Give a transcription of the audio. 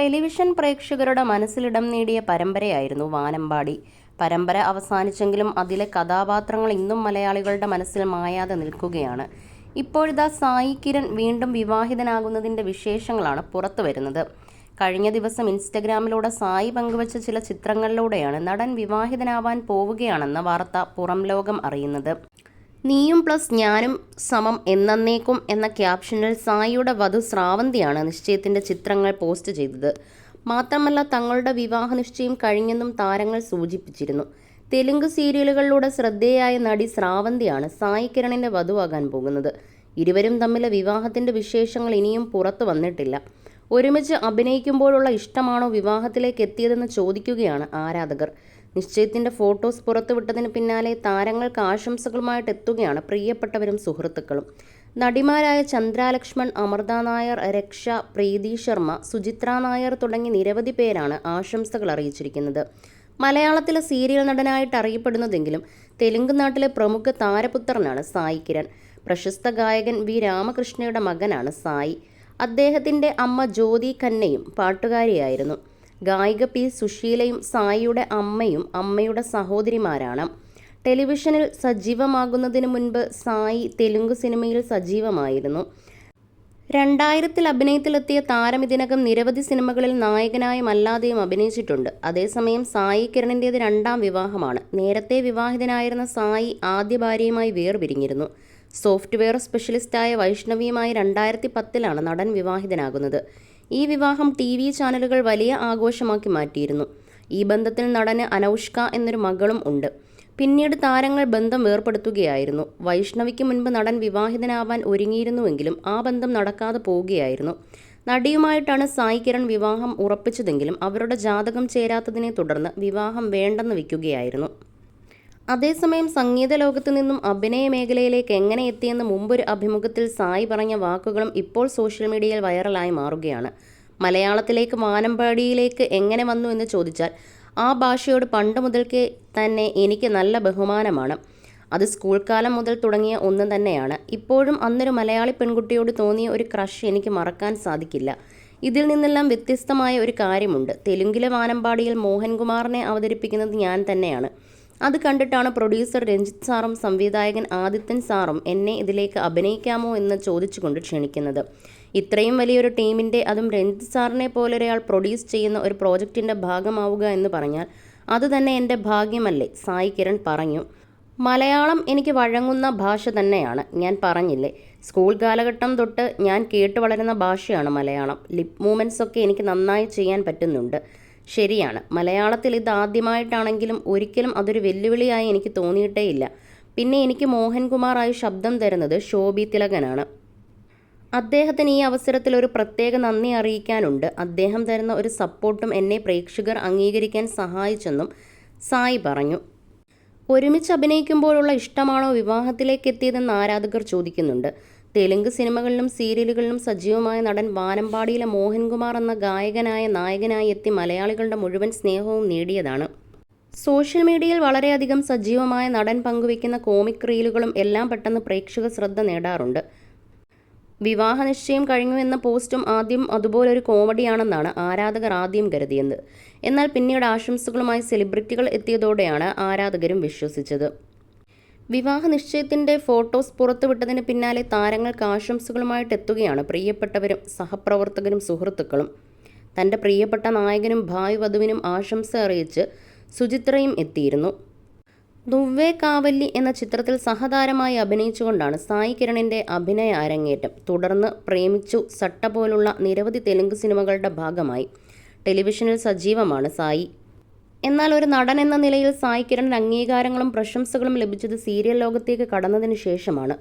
Television പ്രേക്ഷകരുടെ മനസ്സിലിടം നേടിയ പരമ്പരയായിരുന്നു വാനമ്പാടി. പരമ്പര അവസാനിച്ചെങ്കിലും അതിലെ കഥാപാത്രങ്ങൾ ഇന്നും മലയാളികളുടെ മനസ്സിൽ മായാതെ നിൽക്കുകയാണ്. ഇപ്പോഴിതാ സായി കിരൺ വീണ്ടും വിവാഹിതനാകുന്നതിന്റെ വിശേഷങ്ങളാണ് പുറത്തു വരുന്നത്. കഴിഞ്ഞ ദിവസം ഇൻസ്റ്റഗ്രാമിലൂടെ സായി പങ്കുവച്ച ചില ചിത്രങ്ങളിലൂടെയാണ് നടൻ വിവാഹിതനാവാൻ പോവുകയാണെന്ന വാർത്ത പുറം ലോകം അറിയുന്നത്. നീയും പ്ലസ് ഞാനും സമം എന്നേക്കും എന്ന ക്യാപ്ഷനിൽ സായിയുടെ വധു ശ്രാവന്തിയാണ് നിശ്ചയത്തിന്റെ ചിത്രങ്ങൾ പോസ്റ്റ് ചെയ്തത്. മാത്രമല്ല തങ്ങളുടെ വിവാഹ നിശ്ചയം കഴിഞ്ഞെന്നും താരങ്ങൾ സൂചിപ്പിച്ചിരുന്നു. തെലുങ്ക് സീരിയലുകളിലൂടെ ശ്രദ്ധേയായ നടി ശ്രാവന്തിയാണ് സായി കിരണിന്റെ വധുവാകാൻ പോകുന്നത്. ഇരുവരും തമ്മിലെ വിവാഹത്തിന്റെ വിശേഷങ്ങൾ ഇനിയും പുറത്തു വന്നിട്ടില്ല. ഒരുമിച്ച് അഭിനയിക്കുമ്പോഴുള്ള ഇഷ്ടമാണോ വിവാഹത്തിലേക്ക് എത്തിയതെന്ന് ചോദിക്കുകയാണ് ആരാധകർ. നിശ്ചയത്തിന്റെ ഫോട്ടോസ് പുറത്തുവിട്ടതിന് പിന്നാലെ താരങ്ങൾക്ക് ആശംസകളുമായിട്ട് എത്തുകയാണ് പ്രിയപ്പെട്ടവരും സുഹൃത്തുക്കളും. നടിമാരായ ചന്ദ്രാലക്ഷ്മൺ അമൃത നായർ രക്ഷ പ്രീതി ശർമ്മ സുചിത്ര നായർ തുടങ്ങി നിരവധി പേരാണ് ആശംസകൾ അറിയിച്ചിരിക്കുന്നത്. മലയാളത്തിലെ സീരിയൽ നടനായിട്ട് അറിയപ്പെടുന്നതെങ്കിലും തെലുങ്ക് നാട്ടിലെ പ്രമുഖ താരപുത്രനാണ് സായി കിരൺ. പ്രശസ്ത ഗായകൻ വി രാമകൃഷ്ണയുടെ മകനാണ് സായി. അദ്ദേഹത്തിന്റെ അമ്മ ജ്യോതി ഖന്നയും പാട്ടുകാരിയായിരുന്നു. ഗായിക പി സുശീലയും സായിയുടെ അമ്മയും അമ്മയുടെ സഹോദരിമാരാണ്. ടെലിവിഷനിൽ സജീവമാകുന്നതിന് മുൻപ് സായി തെലുങ്ക് സിനിമയിൽ സജീവമായിരുന്നു. രണ്ടായിരത്തിൽ അഭിനയത്തിലെത്തിയ താരം ഇതിനകം നിരവധി സിനിമകളിൽ നായകനായും അല്ലാതെയും അഭിനയിച്ചിട്ടുണ്ട്. അതേസമയം സായി കിരണിന്റേത് രണ്ടാം വിവാഹമാണ്. നേരത്തെ വിവാഹിതനായിരുന്ന സായി ആദ്യ ഭാര്യയുമായി വേർപിരിഞ്ഞിരുന്നു. സോഫ്റ്റ്വെയർ സ്പെഷ്യലിസ്റ്റായ വൈഷ്ണവിയുമായി രണ്ടായിരത്തി പത്തിലാണ് നടൻ വിവാഹിതനാകുന്നത്. ഈ വിവാഹം ടി വി ചാനലുകൾ വലിയ ആഘോഷമാക്കി മാറ്റിയിരുന്നു. ഈ ബന്ധത്തിൽ നടന് അനൗഷ്ക എന്നൊരു മകളും ഉണ്ട്. പിന്നീട് താരങ്ങൾ ബന്ധം വേർപ്പെടുത്തുകയായിരുന്നു. വൈഷ്ണവിക്ക് മുൻപ് നടൻ വിവാഹിതനാവാൻ ഒരുങ്ങിയിരുന്നുവെങ്കിലും ആ ബന്ധം നടക്കാതെ പോവുകയായിരുന്നു. നടിയുമായിട്ടാണ് സായി കിരൺ വിവാഹം ഉറപ്പിച്ചതെങ്കിലും അവരുടെ ജാതകം ചേരാത്തതിനെ തുടർന്ന് വിവാഹം വേണ്ടെന്ന് വയ്ക്കുകയായിരുന്നു. അതേസമയം സംഗീത ലോകത്തു നിന്നും അഭിനയ മേഖലയിലേക്ക് എങ്ങനെ എത്തിയെന്ന് മുമ്പൊരു അഭിമുഖത്തിൽ സായി പറഞ്ഞ വാക്കുകളും ഇപ്പോൾ സോഷ്യൽ മീഡിയയിൽ വൈറലായി മാറുകയാണ്. മലയാളത്തിലേക്ക് വാനമ്പാടിയിലേക്ക് എങ്ങനെ വന്നു എന്ന് ചോദിച്ചാൽ ആ ഭാഷയോട് പണ്ട് മുതൽക്കേ തന്നെ എനിക്ക് നല്ല ബഹുമാനമാണ്. അത് സ്കൂൾ കാലം മുതൽ തുടങ്ങിയ ഒന്ന് തന്നെയാണ്. ഇപ്പോഴും അന്നൊരു മലയാളി പെൺകുട്ടിയോട് തോന്നിയ ഒരു ക്രഷ് എനിക്ക് മറക്കാൻ സാധിക്കില്ല. ഇതിൽ നിന്നെല്ലാം വ്യത്യസ്തമായ ഒരു കാര്യമുണ്ട്. തെലുങ്കിലെ വാനമ്പാടിയിൽ മോഹൻകുമാറിനെ അവതരിപ്പിക്കുന്നത് ഞാൻ തന്നെയാണ്. അത് കണ്ടിട്ടാണ് പ്രൊഡ്യൂസർ രഞ്ജിത്ത് സാറും സംവിധായകൻ ആദിത്യൻ സാറും എന്നെ ഇതിലേക്ക് അഭിനയിക്കാമോ എന്ന് ചോദിച്ചുകൊണ്ട് ക്ഷണിക്കുന്നത്. ഇത്രയും വലിയൊരു ടീമിന്റെ അതും രഞ്ജിത്ത് സാറിനെ പോലെ ഒരാൾ പ്രൊഡ്യൂസ് ചെയ്യുന്ന ഒരു പ്രോജക്റ്റിന്റെ ഭാഗമാവുക എന്ന് പറഞ്ഞാൽ അത് തന്നെ എന്റെ ഭാഗ്യമല്ലേ? സായി കിരൺ പറഞ്ഞു. മലയാളം എനിക്ക് വഴങ്ങുന്ന ഭാഷ തന്നെയാണ്. ഞാൻ പറഞ്ഞില്ലേ സ്കൂൾ കാലഘട്ടം തൊട്ട് ഞാൻ കേട്ട് വളരുന്ന ഭാഷയാണ് മലയാളം. ലിപ് മൂവ്മെന്റ്സ് ഒക്കെ എനിക്ക് നന്നായി ചെയ്യാൻ പറ്റുന്നുണ്ട്. ശരിയാണ്. മലയാളത്തിൽ ഇതാദ്യമായിട്ടാണെങ്കിലും ഒരിക്കലും അതൊരു വെല്ലുവിളിയായി എനിക്ക് തോന്നിയിട്ടേയില്ല പിന്നെ എനിക്ക് മോഹൻകുമാറായി ശബ്ദം തരുന്നത് ശോഭി തിലകനാണ്. അദ്ദേഹത്തിന് ഈ അവസരത്തിൽ ഒരു പ്രത്യേക നന്ദി അറിയിക്കാനുണ്ട്. അദ്ദേഹം തരുന്ന ഒരു സപ്പോർട്ടും എന്നെ പ്രേക്ഷകർ അംഗീകരിക്കാൻ സഹായിച്ചെന്നും സായി പറഞ്ഞു. ഒരുമിച്ച് അഭിനയിക്കുമ്പോഴുള്ള ഇഷ്ടമാണോ വിവാഹത്തിലേക്ക് എത്തിയതെന്ന് ആരാധകർ ചോദിക്കുന്നുണ്ട്. തെലുങ്ക് സിനിമകളിലും സീരിയലുകളിലും സജീവമായ നടൻ വാനമ്പാടിയിലെ മോഹൻകുമാർ എന്ന ഗായകനായ നായകനായി എത്തി മലയാളികളുടെ മുഴുവൻ സ്നേഹവും നേടിയതാണ്. സോഷ്യൽ മീഡിയയിൽ വളരെയധികം സജീവമായ നടൻ പങ്കുവയ്ക്കുന്ന കോമിക് റീലുകളും എല്ലാം പെട്ടെന്ന് പ്രേക്ഷക ശ്രദ്ധ നേടാറുണ്ട്. വിവാഹ നിശ്ചയം കഴിഞ്ഞു എന്ന പോസ്റ്റും ആദ്യം അതുപോലൊരു കോമഡിയാണെന്നാണ് ആരാധകർ ആദ്യം കരുതിയത് എന്നാൽ പിന്നീട് ആശംസകളുമായി സെലിബ്രിറ്റികൾ എത്തിയതോടെയാണ് ആരാധകരും വിശ്വസിച്ചത്. വിവാഹ നിശ്ചയത്തിന്റെ ഫോട്ടോസ് പുറത്തുവിട്ടതിന് പിന്നാലെ താരങ്ങൾക്ക് ആശംസകളുമായിട്ട് എത്തുകയാണ് പ്രിയപ്പെട്ടവരും സഹപ്രവർത്തകരും സുഹൃത്തുക്കളും. തന്റെ പ്രിയപ്പെട്ട നായകനും ഭാവി വധുവിനും ആശംസ അറിയിച്ച് സുചിത്രയും എത്തിയിരുന്നു. ദുവ്വേ കാവല്ലി എന്ന ചിത്രത്തിൽ സഹതാരമായി അഭിനയിച്ചുകൊണ്ടാണ് സായി കിരണിന്റെ അഭിനയ അരങ്ങേറ്റം. തുടർന്ന് പ്രേമിച്ചു സട്ട പോലുള്ള നിരവധി തെലുങ്ക് സിനിമകളുടെ ഭാഗമായി. ടെലിവിഷനിൽ സജീവമാണ് സായി. എന്നാൽ ഒരു നടൻ എന്ന നിലയിൽ സായി അംഗീകാരങ്ങളും പ്രശംസകളും ലഭിച്ചത് സീരിയൽ ലോകത്തേക്ക് കടന്നതിന് ശേഷമാണ്.